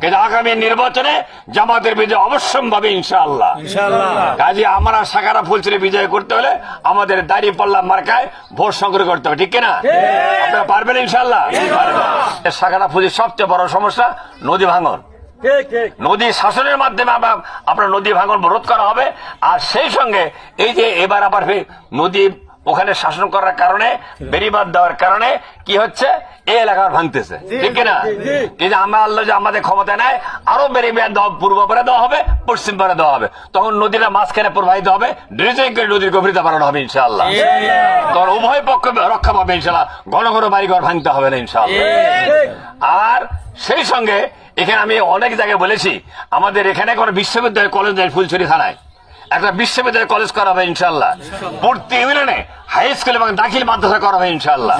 কিন্তু আগামী নির্বাচনে জামাতের বিজয় অবশ্যম্ভাবে ইনশাআল্লাহ। কাজে আমরা সাকারা ফুলছড়ি বিজয় করতে হলে আমাদের দাড়ি পাল্লা মার্কায় ভোট সংগ্রহ করতে হবে ঠিক কিনা? আপনারা পারবেন ইনশাআল্লাহ। সাকারা ফুলের সবচেয়ে বড় সমস্যা নদী ভাঙন। নদী শাসনের মাধ্যমে আপনার নদী ভাঙন রোধ করা হবে আর সেই সঙ্গে এই যে এবার আবার নদী ওখানে শাসন করার কারণে বেরিবাদ দেওয়ার কারণে কি হচ্ছে? এই এলাকা ভাঙতেছে। ঠিক কিনা? কিন্তু আমরা আল্লাহ যে আমাদের ক্ষমতা নেয় আরও বেরিবাদ দেওয়া পূর্ব পারে দেওয়া হবে পশ্চিম পারে দেওয়া হবে। তখন নদীটা মাঝখানে প্রবাহিত হবে ড্রেজিং করে নদীর গভীরতা বাড়ানো হবে ইনশাআল্লাহ। তখন উভয় পক্ষ রক্ষা পাবে ইনশাআল্লাহ। ঘন ঘন বাড়িঘর ভাঙতে হবে না ইনশাআল্লাহ। আর সেই সঙ্গে এখানে আমি অনেক জায়গায় বলেছি আমাদের এখানে কোনো বিশ্ববিদ্যালয় কলেজ নেই ফুলছড়ি থানায়। একটা বিশ্ববিদ্যালয় কলেজ করা হবে ইনশাল্লাহ প্রতি ইউনিয়নে হাই স্কুল এবং দাখিল মাদ্রাসা করা হবে ইনশাল্লাহ।